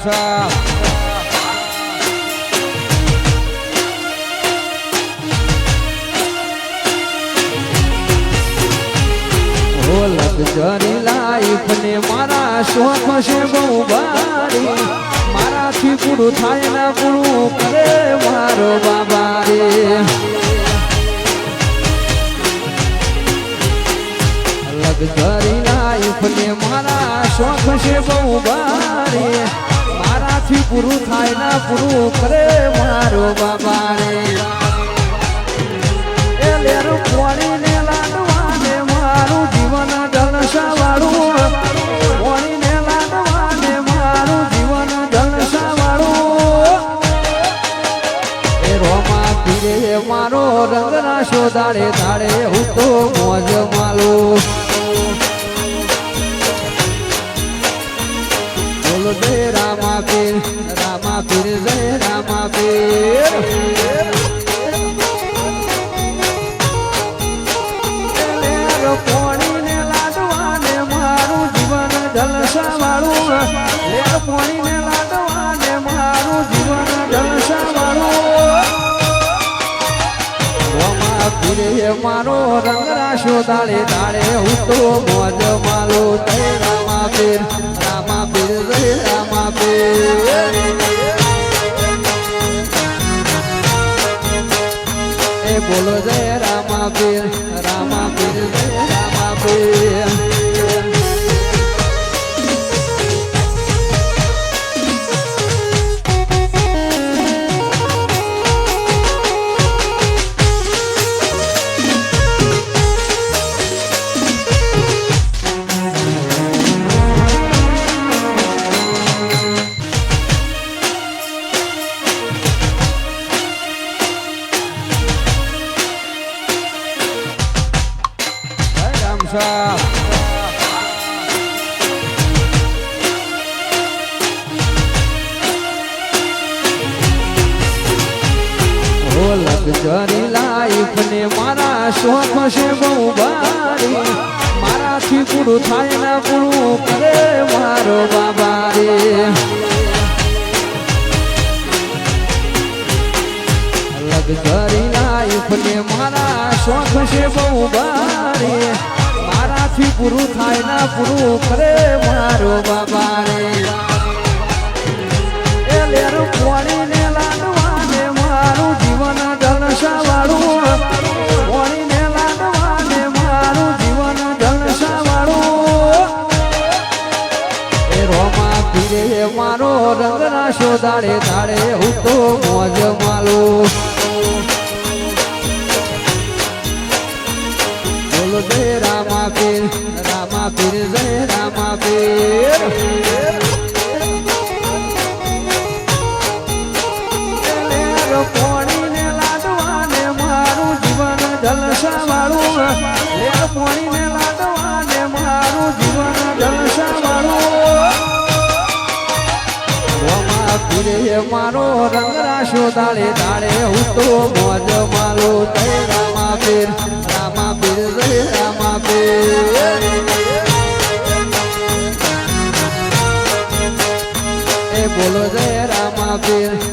ઓ લગજરી life ને મારા શોખ છે બહુ બારી. મારાથી પૂરું થાય ના પૂરું કરે મારો બાબા રે. લગજરી લાઈફ ને મારા શોખ છે બહુ બારી. મારાથી પૂરું થાય ના પૂરું કરે મારો બાબા રે એ લેરું પોણીને લાડવાને, મારું જીવન જલસાવાળું. પોણીને લાડવાને, મારું જીવન જલસાવાળું. એ રોમા પીરે મારો રંગ શોધાડે ધાડે હું તો મોજ માલું. બોલો દે રામા રામા પીર જય રામા પીર પોણીને લાડવાને મારું જીવન મારું જીવન જલસાવાળું મોમાં મારો રંગ રાશો તાળે હું તો મોજ માલો જય રામા એ બોલો જય રામા પીર રામા પીર જય રામા ઓ લગજરી લાઈફ ને મારા શોખ છે બહુ બારી. મારાથી પૂરું થાય ના પૂરું કરે મારો બાબા રે લગજરી લાઈફ ને મારા શોખ છે બહુ બારી. મારાથી પૂરું થાય ના પૂરું કરે મારો બાબા રે. એ લેર રંગ ના શોધાડે ધાડે હું તો મોજ માલું. રંગ રાશો દાળે દાળે હું તો મોજ મારો જય રામા બોલો જય રામાપીર